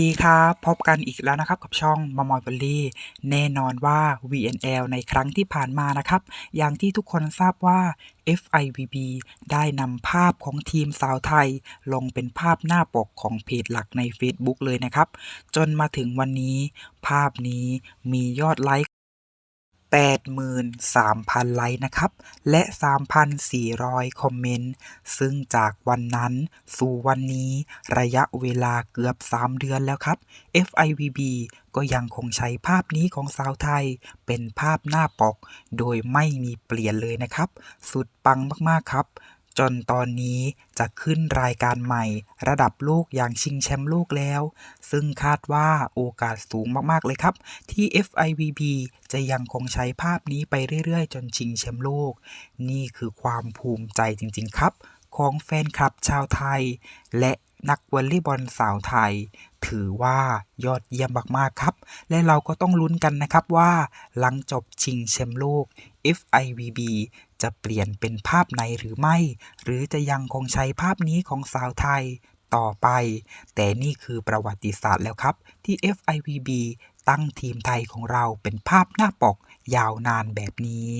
ดีครับพบกันอีกแล้วนะครับกับช่องมามอยบอลลี่แน่นอนว่า VNL ในครั้งที่ผ่านมานะครับ อย่างที่ทุกคนทราบว่า FIVB ได้นำภาพของทีมสาวไทย ลงเป็นภาพหน้าปกของเพจหลักใน Facebook เลยนะครับ จนมาถึงวันนี้ ภาพนี้มียอดไลค์ 83,000 ไลค์นะครับ และ 3,400 คอมเมนต์ ซึ่งจากวันนั้นสู่วันนี้ระยะเวลาเกือบ 3 เดือนแล้วครับ FIVB ก็ยังคงใช้ภาพนี้ของสาวไทย เป็นภาพหน้าปก โดยไม่มีเปลี่ยนเลยนะครับ สุดปังมาก ๆ ครับ จนตอนนี้จะขึ้นรายการใหม่ ระดับโลกอย่างชิงแชมป์โลกแล้ว ซึ่งคาดว่าโอกาสสูงมากๆเลยครับ ที่ FIVB จะยังคงใช้ภาพนี้ไปเรื่อยๆ จนชิงแชมป์โลก นี่คือความภูมิใจจริงๆครับ ของแฟนคลับชาวไทย และ นักวอลเลย์บอลสาวไทย ถือว่ายอดเยี่ยมมากๆครับ และเราก็ต้องลุ้นกันนะครับว่า หลังจบชิงแชมป์โลก FIVB จะเปลี่ยนเป็นภาพไหนหรือไม่ หรือจะยังคงใช้ภาพนี้ของสาวไทยต่อไป แต่นี่คือประวัติศาสตร์แล้วครับ ที่ FIVB ตั้งทีมไทยของเราเป็นภาพหน้าปกยาวนานแบบนี้